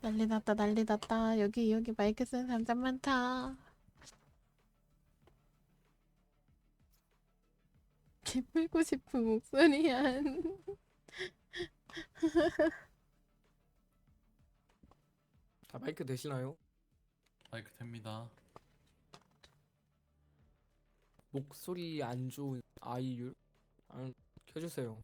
난리 났다 난리 났다 여기 여기 마이크 쓰는 사람 짱 많다 기쁘고 싶은 목소리야 아 마이크 되시나요? 마이크 됩니다. 목소리 안 좋은 아이유 안 켜주세요.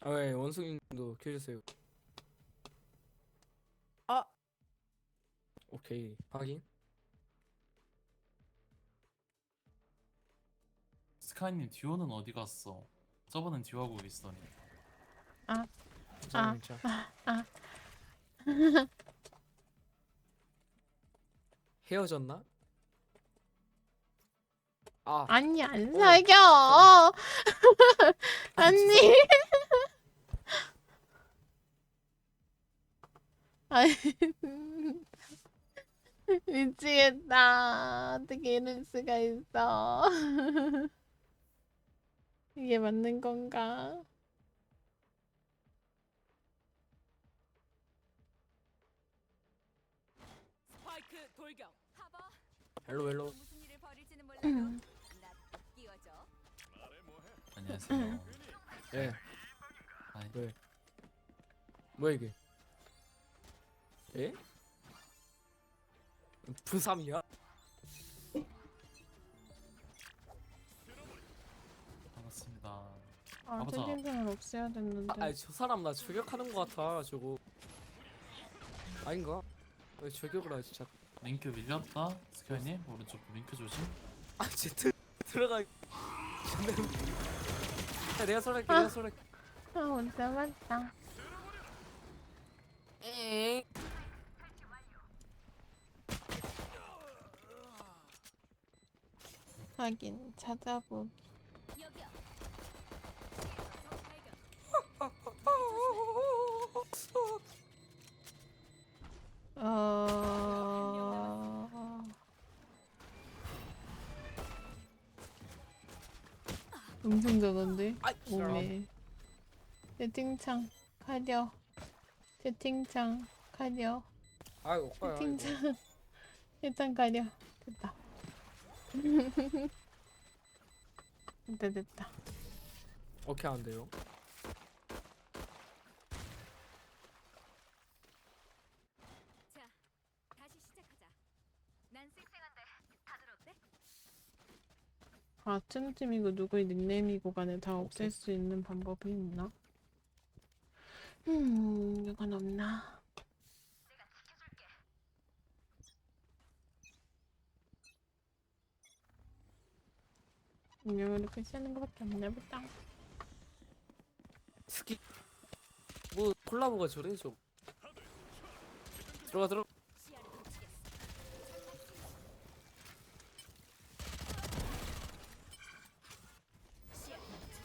아 왜 원숭이도 켜주세요. 오케이 확인. 스카이님 듀오는 어디 갔어? 저번엔 듀오하고 있었더니 괜찮아 아. 괜찮아. 아. 헤어졌나? 아 아니 안 어. 사겨 언니 아이 미치겠다 어떻게 이럴 수가 있어 이게 맞는 건가 스파이크 돌격. 하버 헬로 헬로. 무슨 일을 벌일지는 몰라도 음. 나 끼워줘. 안녕하세요. 예 아이, 왜? 뭐야 이게? 예? 부삼이야? 반갑습니다. 아 가보자. 채팅창을 없애야 됐는데 아, 아저 사람 나 저격하는 거 같아 저거. 아닌가? 왜 저격을 하지 진짜? 링크 밀렸다. 스카이님 오른쪽 링크 조심. 아 제트 들어가. 야, 내가 설할게 아. 내가 설할게. 아못 잡았다 에잉. 하긴 찾아보. 어... 엄청? 아이 오메 채팅창 가려 채팅창 가려 아. 이거. 채팅창 일단 가려 됐다 됐다 어떻게 안 돼요? 자, 다시 시작하자. 난 쌩쌩한데 다들 어때? 아 틈틈이고 누구의 닉네임이고 간에 다 없앨 수 있는 방법이 있나? 음 이건 없나? 운영으로 표시하는 것밖에 없나 보다 스키 뭐 콜라보가 저래 좀. 들어가 들어.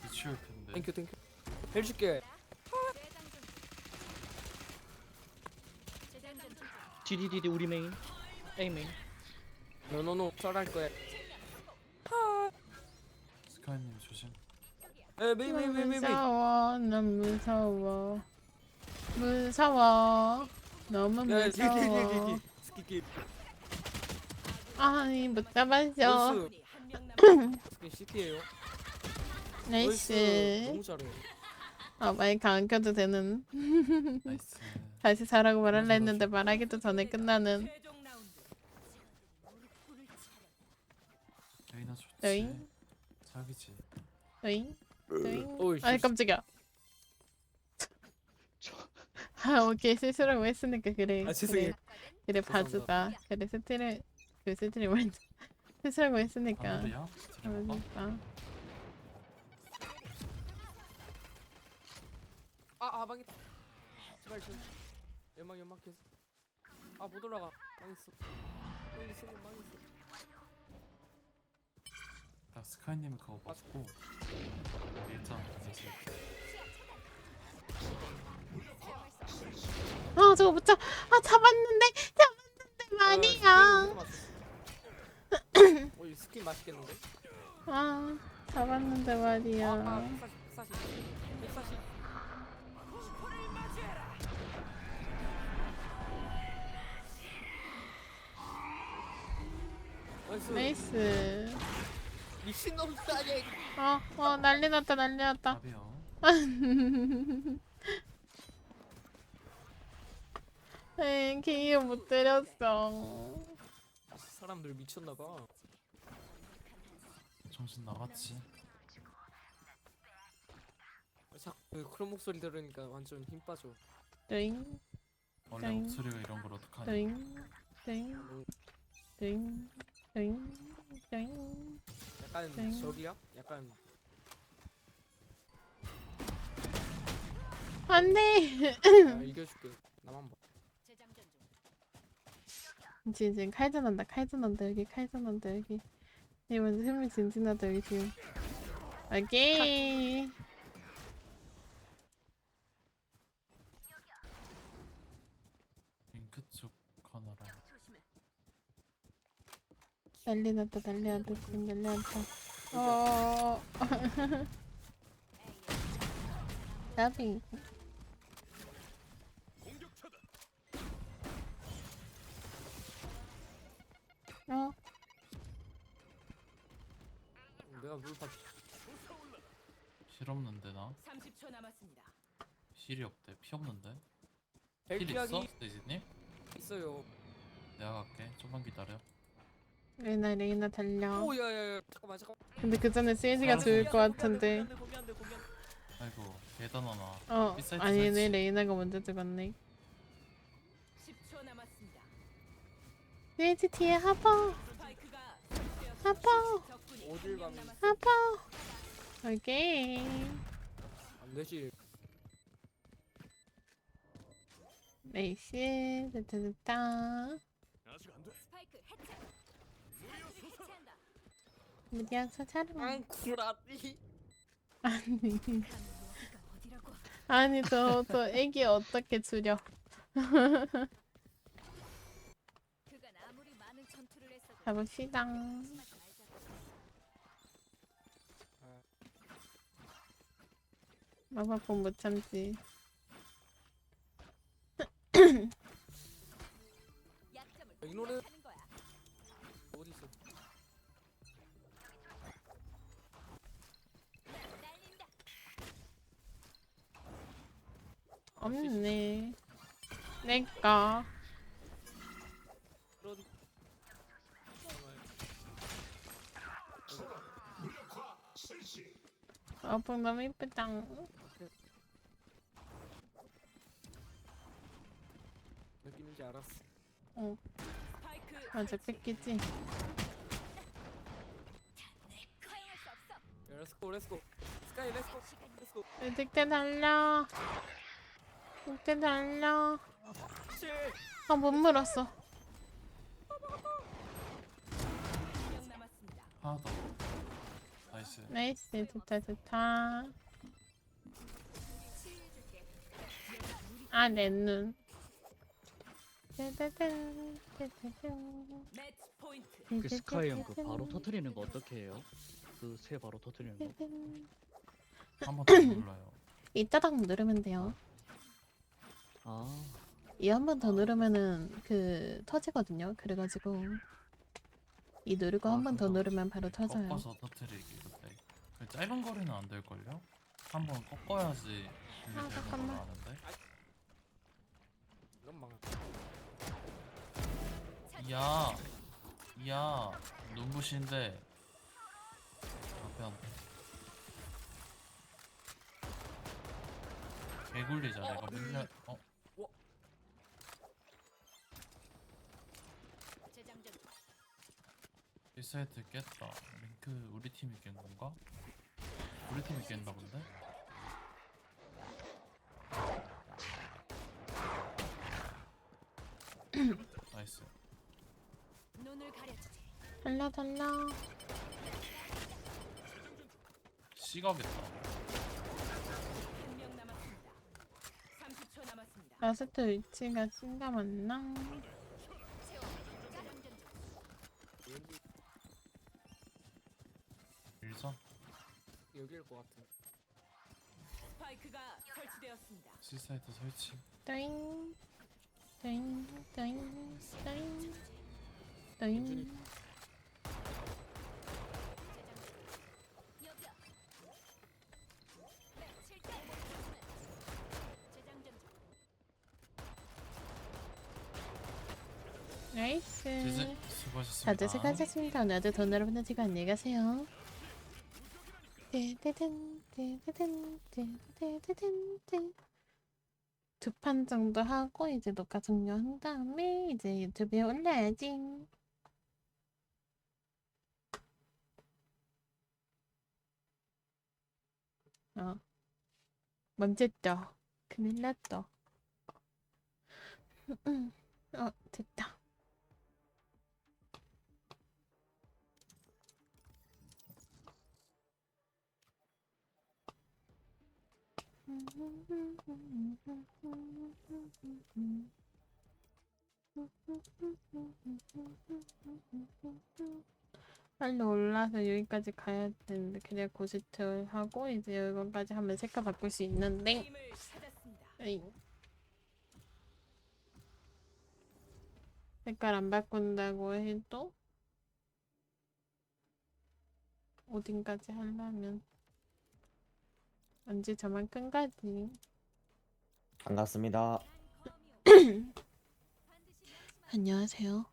미치올 텐데. 땡큐 땡큐. 해줄게. GDDD 우리 메인 A 메인 노노노 설할 거야. 스카이님 조심. 에 메이 메이 메이 메이 메이. 무서워 난 무서워 무서워 너무 야 무서워 스키키. 아니 못 잡았어 CP예요. 나이스 너무 잘해. 아안 켜도 되는 나이스. 다시 사라고 말할라 했는데 말하기도 전에 끝나는. 레이나 좋지. 어잉? 자기지. 어잉? 어잉? 어이, 아니 씨. 깜짝이야 아 오케이 실수라고 했으니까 그래 아 죄송해요. 그래 그래 죄송합니다. 봐주다 그래 스트리 그 스트리 먼저 실수라고 했으니까 아무리야? 드림어봐. 그러니까 아 아 망했다. 제발 좀. 연막 연막 계속. 아못 올라가. 망했어. 망했어 망했어. 아, 딱 스카이님 그거 맞고 일단 아 저거 못 잡. 아 잡았는데 잡았는데 말이야. 아, 오이 스킨 맛있겠는데? 아 잡았는데 아, 아 말이야. 나이스. 미친놈 아니야 이거 어, 어, 난리 났다, 난리 났다. 에이, 기회 못 때렸어. 사람들 미쳤나봐 정신 나갔지. 자꾸 그 그런 목소리 들으니까 완전 힘 빠져 띵, 원래 땡. 목소리가 이런 걸 어떡하니? 띵, 띵, 띵, 띵, 띵. 약간 땡. 저기야? 약간 안 돼! 내가 이겨줄게 나만 봐 지금 칼전한다, 칼전한다, 여기 칼전한다, 여기. 이번 흥미 진진하다, 여기 지금. 오케이. 링크 쪽 하나랑 난리 났다, 난리 났다, 지금 난리 났다. 어, 나비. 어, 내가 물 받... 실 없는데 나? 30초 남았습니다. 실이 없대. 피 없는데? 실 있어? 스테이지님? 있어요 내가 갈게. 좀만 기다려. 레이나, 레이나 달려. 오 야야야 잠깐만 잠깐만 근데 그 전에 세이지가 죽을 것 같은데. 아이고 계단 하나. 어, 비사이트 아니네, 설치. 레이나가 먼저 죽었네. 10초 남았습니다. 세이지 뒤에 스파이크가 하버, 적군이 어딜 한명 가면- 남았습니다. 하버. 오케이. 안 되지 메이시, 됐다, 됐다. 무리하서 차려. 앙 구라니 아니? 아니, 저, 저 애기 어떻게 줄여. 가봅시다. 마법봉 못 참지. 이 노래- 없네. 내꺼. 마법봉 너무 이쁘다. 느낌인지 알았어 스파이크 맞아, 뺏기지. 렛츠고 렛츠고 스카이 렛츠고 렛츠고 늑대 달려. 늑대 달려. 칠 아, 못 물었어. 하나 더. 나이스. 나이스, 좋다, 좋다. 아, 내 눈. 짜자잔, 짜자잔. 그 스카이 형그 바로 터트리는 거 어떻게 해요? 그 새 바로 터트리는 거? 짜잔. 한번더 눌러요. 이따당 누르면 돼요. 아 이 한 번 더 누르면은 그 터지거든요. 그래가지고 이 누르고 아, 한 번 더 그거 누르면 바로 터져요. 꺾어서 터트리기 그때. 그 짧은 거리는 안 될 걸요? 한 번 꺾어야지 아, 분리 되는 걸로 잠깐만. 아는데. 이야, 이야, 눈부신데. 앞에 개굴리자 내가 맨날 어 재장전 중. 1사이트 깼다 링크 우리 팀이 깬 건가? 우리 팀이 깼나 본데? 나이스 눈을 가려주지. 달려 달려. 시가겠다 한 명 남았습니다. 30초 남았습니다. 라스트 위치가 신감았나? 것 같은. 스파이크가 설치되었습니다. 시사이트 설치. 따잉 따잉 따잉 나이스 네, 네. 수고하셨습니다. 다들 수고하셨습니다. 오늘도 돈으로 보내지고 안녕히 가세요. 두 판 정도 하고 이제 녹화 종료한 다음에 이제 유튜브에 올려야지. 어. 먼저 떠. 큰일 났다. 어, 됐다. 빨리 올라서 여기까지 가야 되는데 그래야 고스트 하고 이제 여기까지 하면 색깔 바꿀 수 있는데. 색깔 안 바꾼다고 해도 어딘까지 하려면 언제 저만큼까지? 반갑습니다. 안녕하세요.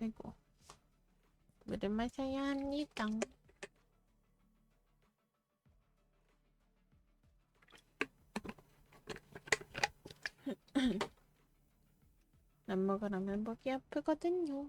아이고 물을 마셔야 합니다. 안 먹으라면 목이 아프거든요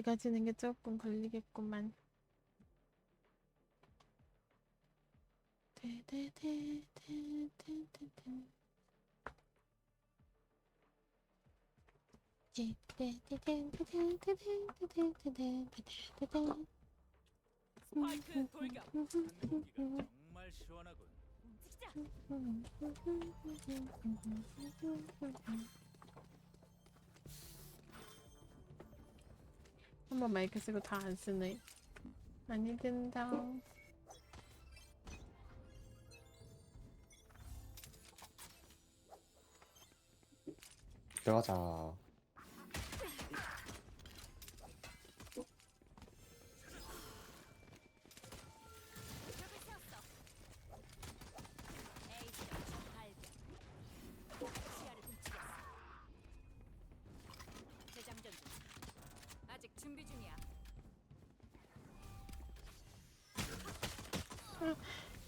비가 지는 게 조금 걸리겠구만. 스파이크 돌격. 공기가 정말 시원하군. 움직이자. 한 번 마이크 쓰고 다 안 쓰네. 많이 든다. 들어가자.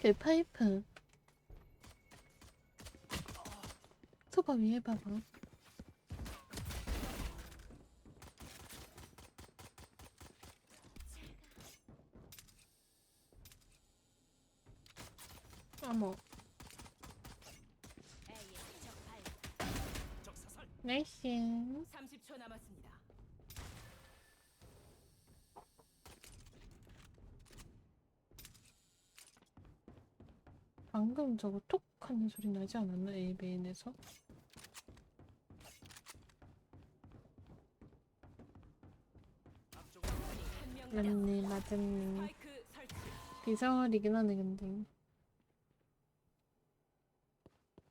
그 파이프. 소바 위에 봐봐. 어머. 나이스. 30초 남았습니다. 방금 저거 톡 하는 소리 나지 않았나? 에이베인에서? 맞네, 맞았네. 비서얼이긴 하네, 근데.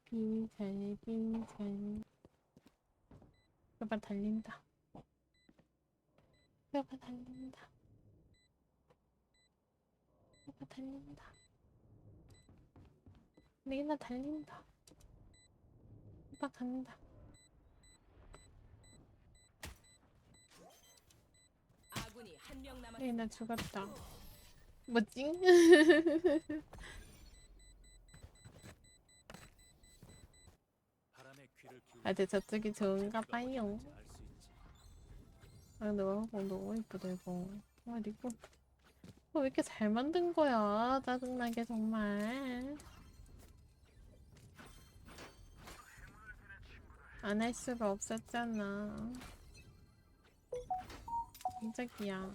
비잘, 비잘. 뼈가 달린다. 뼈가 달린다. 뼈가 달린다. 레이나 달린다. 오빠 간다. 아군이 한 명 남았습니다. 레이나 죽었다. 뭐지? 바람의 귀를 기울여 아, 근데 저쪽이 좋은가 봐요. 아, 근데 와보고 너무 이쁘다, 이거. 아, 이거. 어, 왜 이렇게 잘 만든 거야? 짜증나게, 정말. 안 할 수가 없었잖아. 깜짝이야.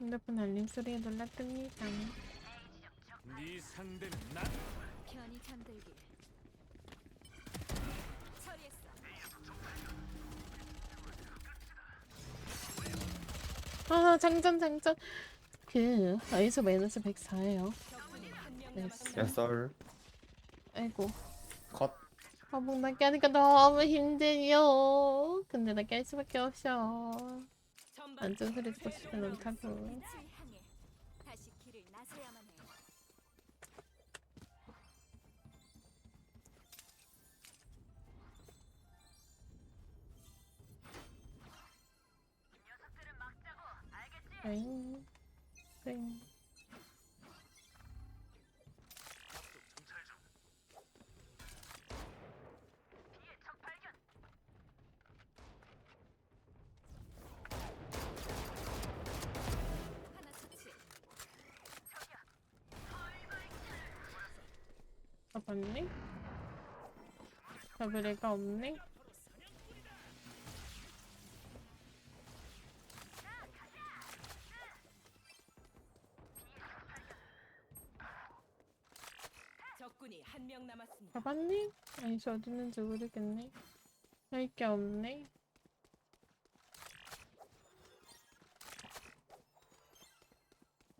핸드폰 알림 소리에 놀랐답니다. 네 상대는 나. 편히 잠들길. 처리했어. 아, 장전, 장전. 그, 아이소 마이너스 104예요. 적군이 한명 네. 남았습니다. 야 썰. 아이고. 컷. 화복 나 깨니까 너무 힘들요. 근데 나 깰 수밖에 없어. 전방 완전 소리 듣고 나서야만 해. 응. 응. 잡았니? 잡을 애가 없네? 적군이 한 명 남았습니다. 잡았니? 아이씨 어디 있는지 모르겠네. 할 게 없네.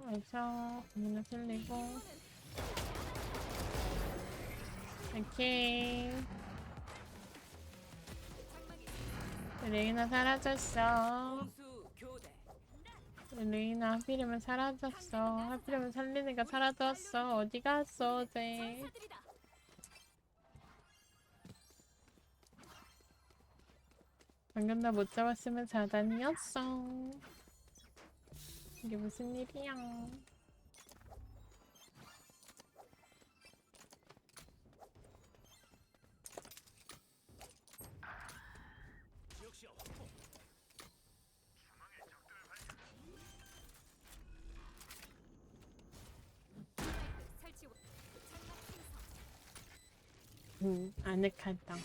아이샤, 문을 살리고. 오케이. 레이나 사라졌어. 레이나 하필이면 사라졌어. 하필이면 애가 사라졌어. 어디 갔어, 어제. 방금 나 못 잡았으면 자단이었어. 이게 무슨 일이야? 응, 아늑하다.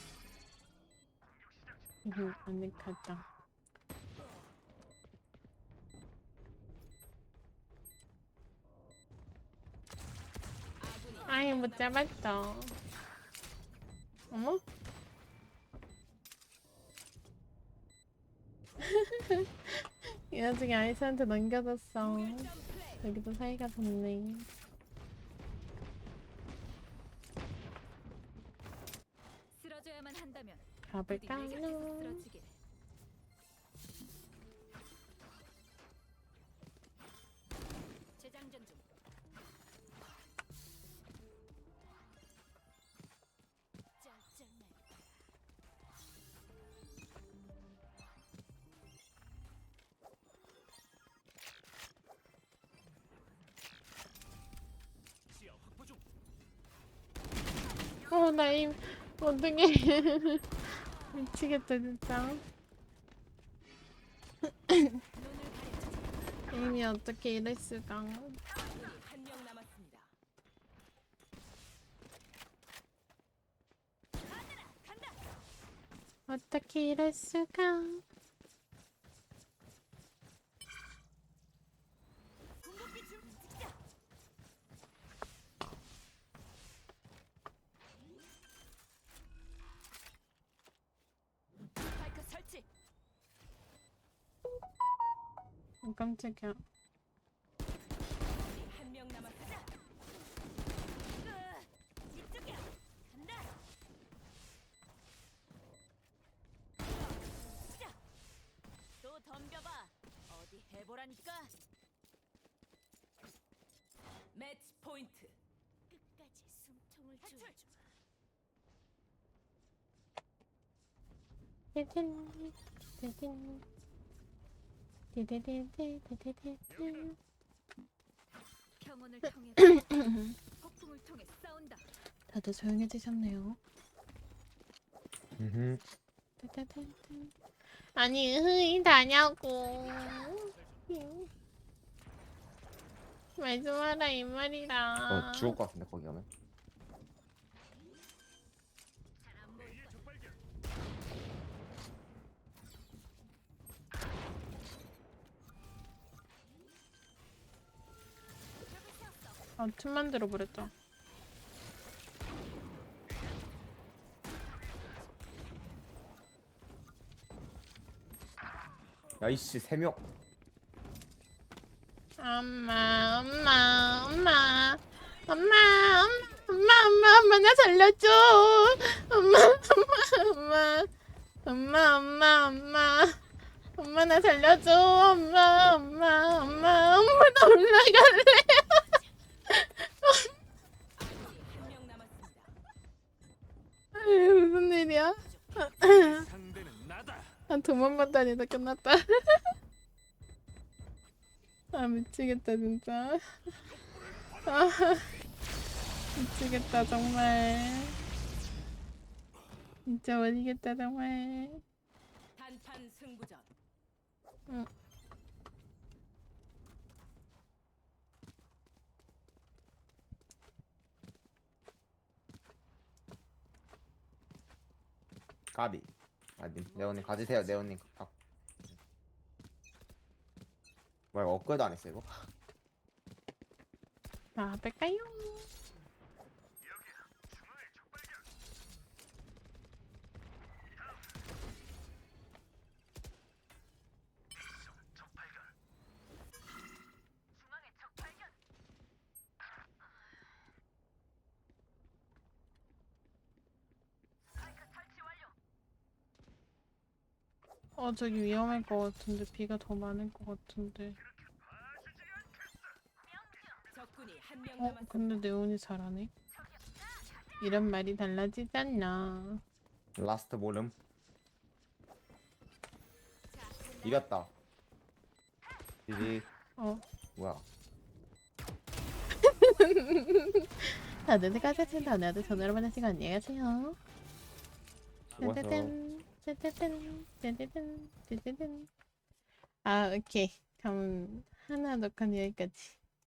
응, 아늑하다. 아예 못 잡았어. 어머? 이 나중에 아이스한테 넘겨줬어. 여기도 사이가 좋네. 쓰러져야만 한다면 부디 내 곁에서 가볼까요? 쓰러지길. 재장전 중. 짤짤매. 시야 확보 중. 어, 나임 어떡해. 미치겠다, 진짜. 이미 어떻게 이럴 수가. 아군이 한명 남았습니다. 어떻게 이럴 수가. 스파이크 설치. 어, 깜짝이야. 한 명 남았습니다. 이쪽이야. 간다. 또 덤벼봐. 어디 해보라니까. 매치 포인트. 끝까지 숨통을 조여줘. 띠딘, 띠딘. 띠디디디디디디디. 평온을 통해 폭풍을 통해 싸운다. 다들 조용해지셨네요. 음. 띠디디디. 아니 흐이 다냐고. 말좀 하라 이 말이라. 어 죽을 것 같은데 거기 가면. 아, 틈 만들어 버렸다. 야이씨 세 명. 엄마, 엄마, 엄마, 엄마, 엄마, 엄마, 엄마, 엄마, 나 살려줘. 엄마, 엄마, 엄마, 엄마, 엄마, 엄마, 엄마, 나 살려줘. 엄마, 엄마, 엄마, 엄마, 나 올라갈래. 나다. 한두 번만 다니다 끝났다. 아 미치겠다 진짜. 아 미치겠다 정말. 진짜 미치겠다 정말. 단판 승부전. 까비. 아님 네온님 가지세요 네온님. 아. 뭐야 업그레이드 안 했어 이거? 아 뺄까요? 어 저기 위험할 것 같은데 비가 더 많을 것 같은데 어. 근데 네온이 잘하네 이런 말이 달라지잖아 라스트 몰음. 이겼다. 이지 어 뭐야? 다들 수고하셨습니다 오늘도 전화로 만나시고 안녕히 가세요 수고했어. 짜자잔, 짜자잔, 짜자잔. 아, 오케이. 다음 하나 녹음 여기까지.